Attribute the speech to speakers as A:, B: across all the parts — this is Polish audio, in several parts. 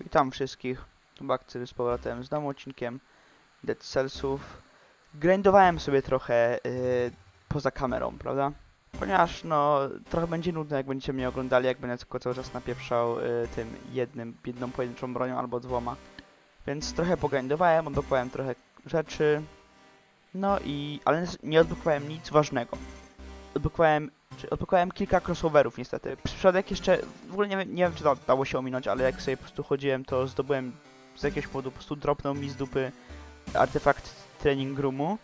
A: Witam wszystkich. Bakcy z powrotem z nowym odcinkiem Dead Cellsów. Grindowałem sobie trochę yy, poza kamerą, prawda? Ponieważ no trochę będzie nudne jak będziecie mnie oglądali, jak będę tylko cały czas napieprzał yy, tym jednym, jedną pojedynczą bronią albo dwoma. Więc trochę pogrindowałem, odblokowałem trochę rzeczy. No i... ale nie odblokowałem nic ważnego. Odblokowałem czy odblokowałem kilka crossoverów niestety. Przypadek jeszcze, w ogóle nie, wiem- nie wiem czy to dało się ominąć, ale jak sobie po prostu chodziłem, to zdobyłem z jakiegoś powodu, po prostu dropnął mi z dupy artefakt training roomu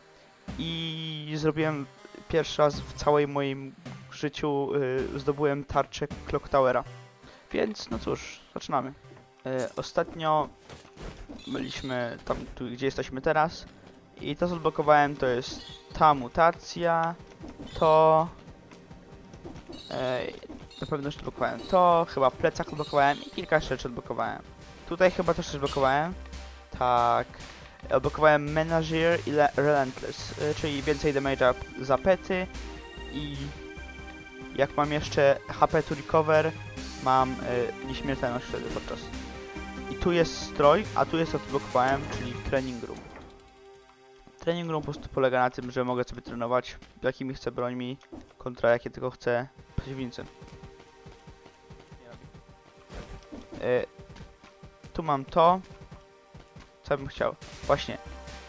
A: i zrobiłem pierwszy raz w całej moim życiu, y, zdobyłem tarczę Clock Towera. Więc no cóż, zaczynamy. Y, ostatnio byliśmy tam, tu gdzie jesteśmy teraz i to co odblokowałem to jest ta mutacja, to na pewno już odblokowałem to, chyba plecak odblokowałem i kilka rzeczy odblokowałem. Tutaj chyba też coś odblokowałem. Tak. Odblokowałem Menager i Le Relentless, y, czyli więcej damage'a za pety i jak mam jeszcze HP to recover, mam y, nieśmiertelność wtedy podczas. I tu jest stroj, a tu jest odblokowałem, czyli training room. Training room po prostu polega na tym, że mogę sobie trenować jakimi chcę brońmi kontra jakie tylko chcę przeciwnicy. E, tu mam to. Co bym chciał? Właśnie.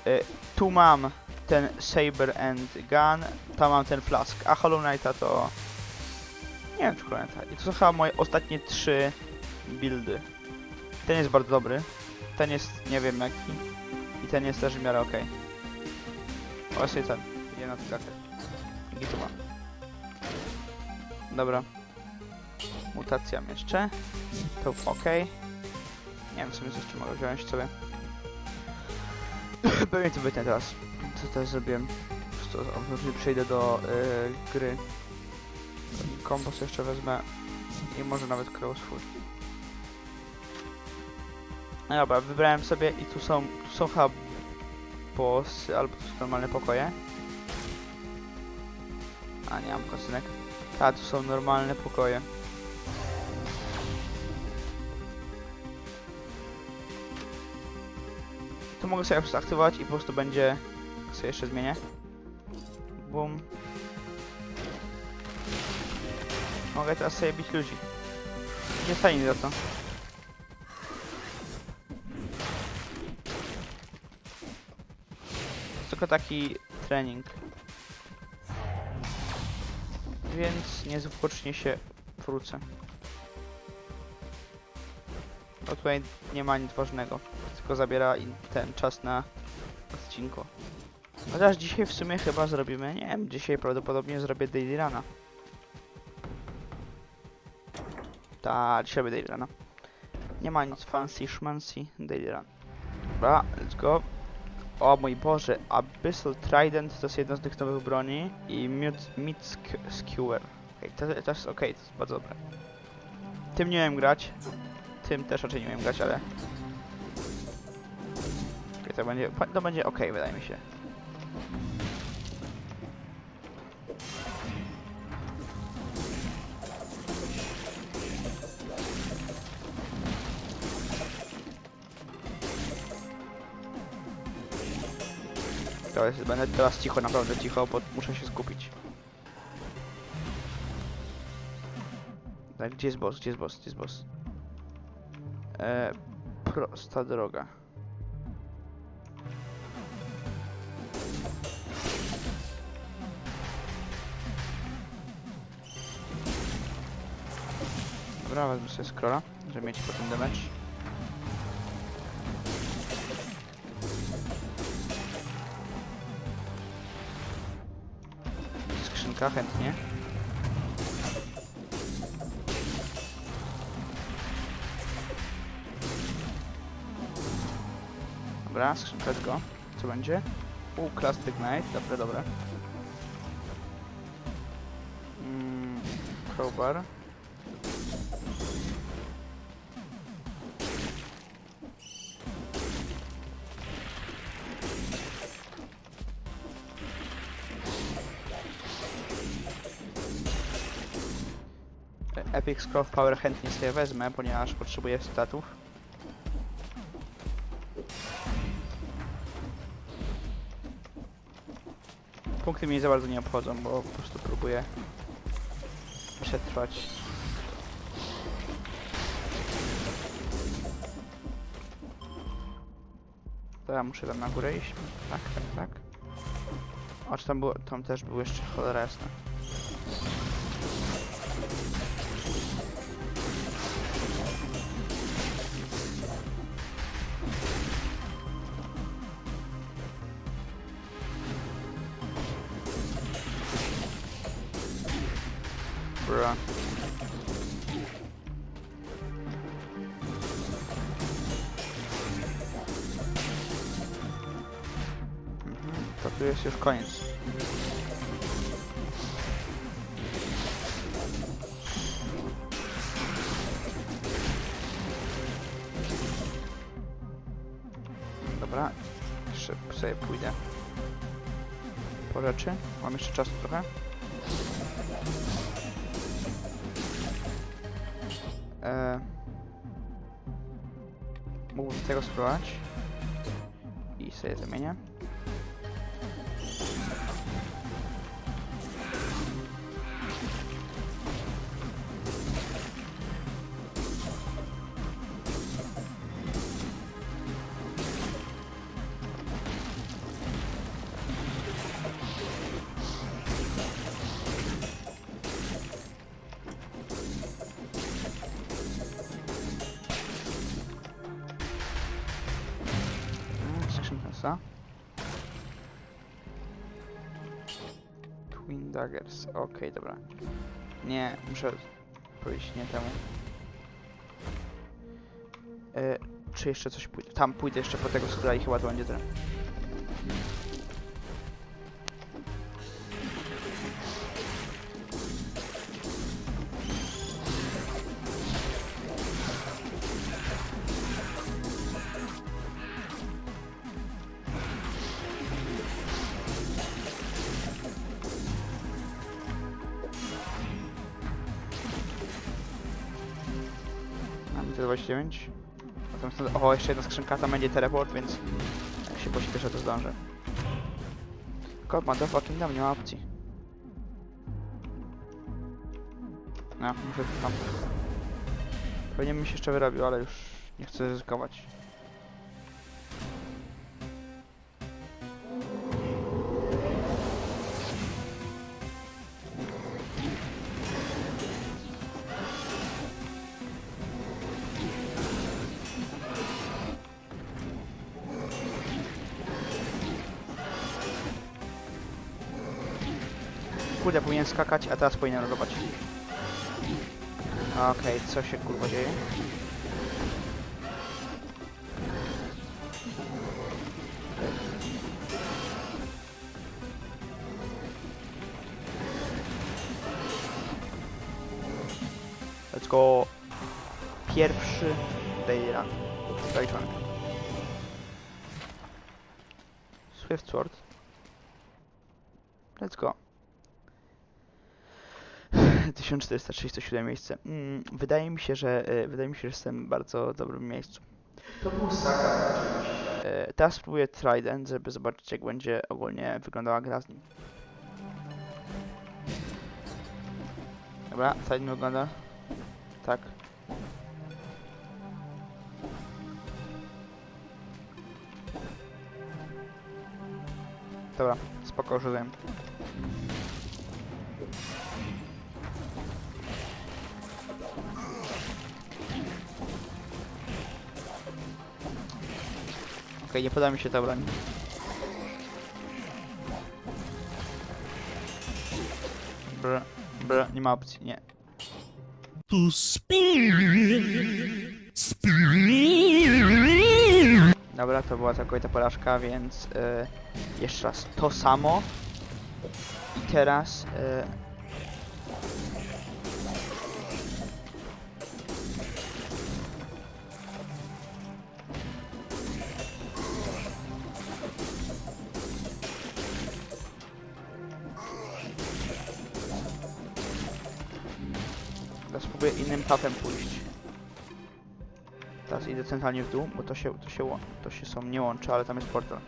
A: E, tu mam ten Saber and Gun. Tam mam ten flask. A Hollow Knighta to... Nie wiem czy Hollow Knighta. I to są chyba moje ostatnie trzy buildy. Ten jest bardzo dobry. Ten jest nie wiem jaki. I ten jest też w miarę okej. Właśnie ten. Idzie na trakę. Dobra. Mutacja jeszcze. To ok. Nie wiem, co jeszcze mogę wziąć sobie. Pewnie to wytnę teraz. Co też zrobiłem? Później przejdę do y, gry. Kompos jeszcze wezmę. I może nawet Crossfoot. No dobra, wybrałem sobie i tu są, tu są chyba bossy, albo tu są normalne pokoje. A, nie mam kosynek. A, tu są normalne pokoje. Tu mogę sobie aktywować i po prostu będzie... sobie jeszcze zmienię. Bum. Mogę teraz sobie bić ludzi. Nie mi za. To tylko taki trening. Więc niezwłocznie się wrócę. Bo tutaj nie ma nic ważnego. Tylko zabiera ten czas na odcinku. Chociaż dzisiaj w sumie chyba zrobimy, nie wiem, dzisiaj prawdopodobnie zrobię Daily Runa. Ta, dzisiaj robię Daily Runa. Nie ma nic fancy, szmancy, Daily Run. Dobra, let's go. O mój Boże, Abyssal Trident to jest jedna z tych nowych broni i Meat Sk- Skewer. Okej, to, to jest okej, to jest bardzo dobre. Tym nie wiem grać. Tym też raczej nie wiem grać, ale... Okej, to będzie, to będzie okej, wydaje mi się. Jest, będę teraz cicho, naprawdę cicho, bo muszę się skupić. Tak, gdzie jest boss, gdzie jest boss, gdzie jest boss? E, prosta droga. Dobra, wezmę sobie scrolla, żeby mieć potem damage. Skrzynka chętnie. Dobra, skrzynka tylko. Co będzie? U, Plastic Knight, dobre, dobre. Mm, crowbar. Epic Scroll Power chętnie sobie wezmę, ponieważ potrzebuję statów. Punkty mnie za bardzo nie obchodzą, bo po prostu próbuję przetrwać. To ja muszę tam na górę iść. Tak, tak, tak. O, czy tam było, tam też był jeszcze cholera jasna. Bra. Mhm, To tu jest już koniec. Dobra, jeszcze sobie pójdę po rzeczy. Mam jeszcze czasu trochę. E, mógłbym tego spróbować. I sobie zamienię. Twin Daggers. Okej, okay, dobra. Nie, muszę powiedzieć nie temu. E, czy jeszcze coś pójdę? Tam pójdę jeszcze po tego skóra i chyba to będzie ten. 429. Potem, o, jeszcze jedna skrzynka, tam będzie teleport, więc jak się pośpieszę, to zdążę. God motherfucking damn, nie ma opcji. No, muszę tam. Pewnie bym się jeszcze wyrobił, ale już nie chcę ryzykować. Kurde, powinien skakać, a teraz powinien robić. Okej, co się kurwa dzieje? Let's go. Pierwszy daily run. Swift Sword. Let's go. 1437 miejsce. Mm, wydaje mi się, że e, wydaje mi się, że jestem w bardzo dobrym miejscu.
B: To był Saka oczywiście.
A: E, teraz spróbuję Trident, żeby zobaczyć jak będzie ogólnie wyglądała gra z nim. Dobra, Trident wygląda. Tak. Dobra, spoko, już Okej, nie poda mi się ta broń. Br, br, nie ma opcji, nie.
C: spirit.
A: Dobra, to była całkowita porażka, więc e, jeszcze raz to samo. I teraz e, Teraz spróbuję innym pathem pójść. Teraz idę centralnie w dół, bo to się, to się, to się są nie łączy, ale tam jest portal.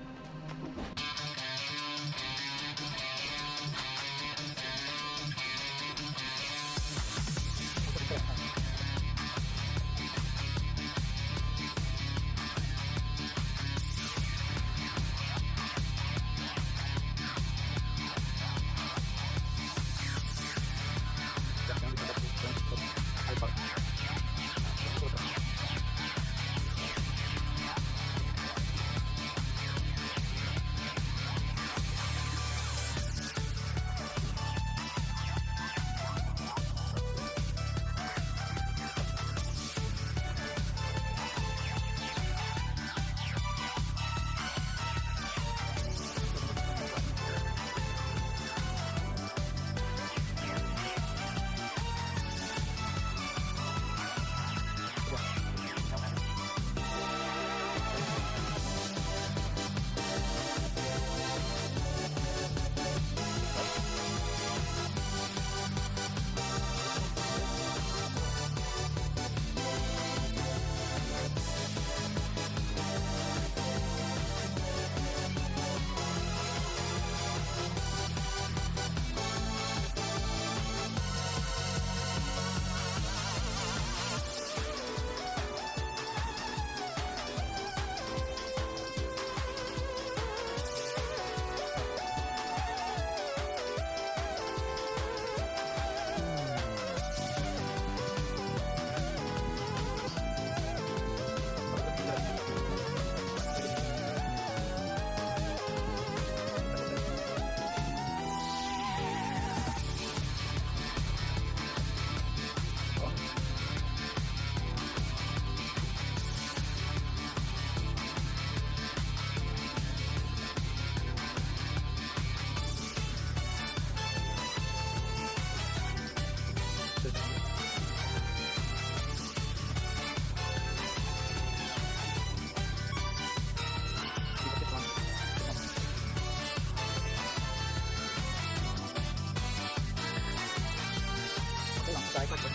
A: ซ้ายก็เจ็บ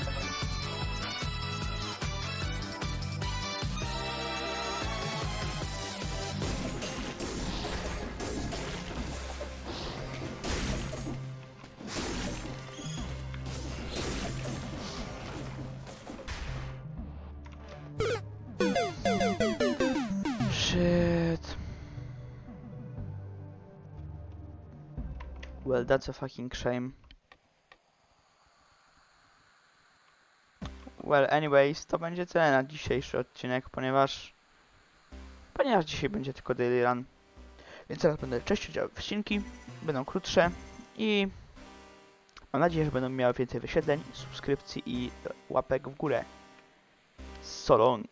A: Shit. Well, that's a fucking shame. Well, anyways, to będzie tyle na dzisiejszy odcinek, ponieważ... Ponieważ dzisiaj będzie tylko daily run. Więc teraz będę częściej działał wycinki, będą krótsze i... Mam nadzieję, że będą miały więcej wyświetleń, subskrypcji i łapek w górę. So long.